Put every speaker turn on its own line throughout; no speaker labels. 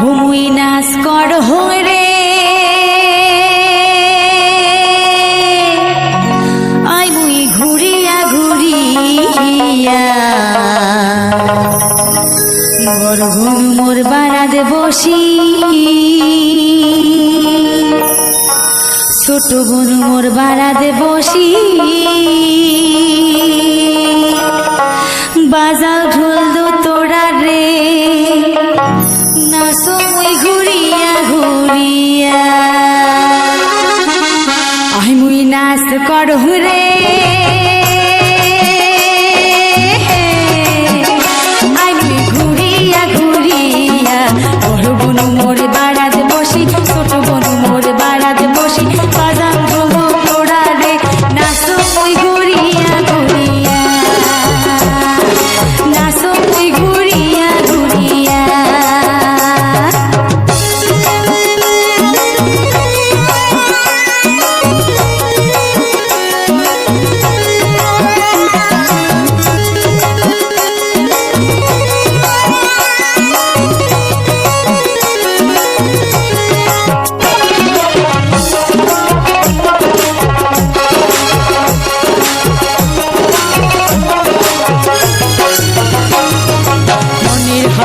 হুমুই নাচ কর রে। আই মুই ঘুরিয়া ঘুরিয়া। মোর ঘুম মোর বারাদ বসি। ছোট বোন মোর বারাদে বসি। মুই ঘুরিয়া ঘুরিয়া। আই মুই নাচ কর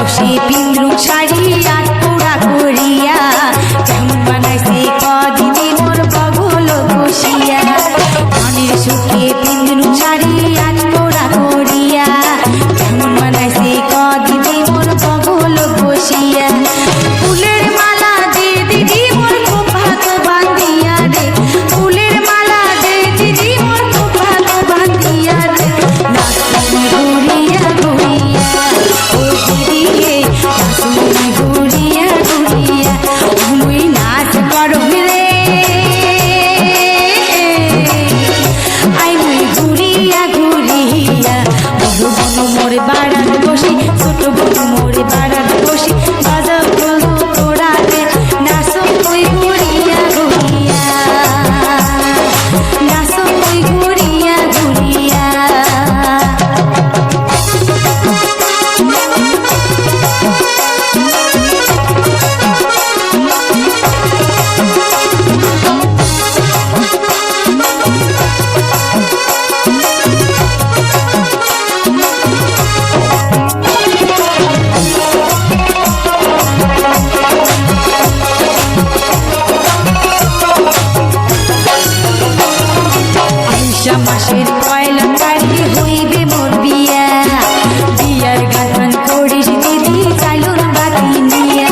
细品如茶。বৈশা মাসের পয়লা তারিখে হইবে মোর বিয়া। বিয়ার গাথন করিস দিদি চালুন বাকি নিয়া।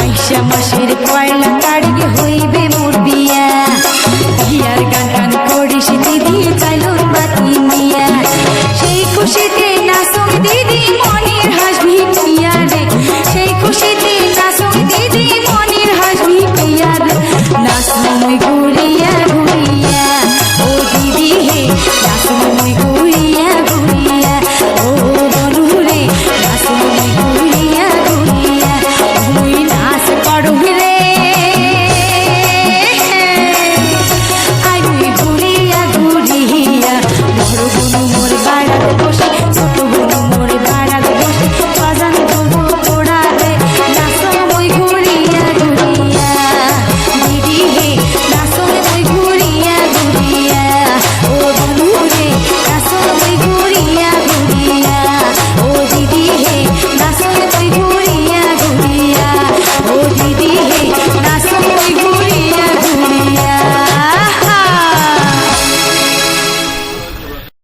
আইসা মাসের পয়লা তারিখে হইবে মোর বিয়া। বিয়ার গাথন করিস দিদি চালুন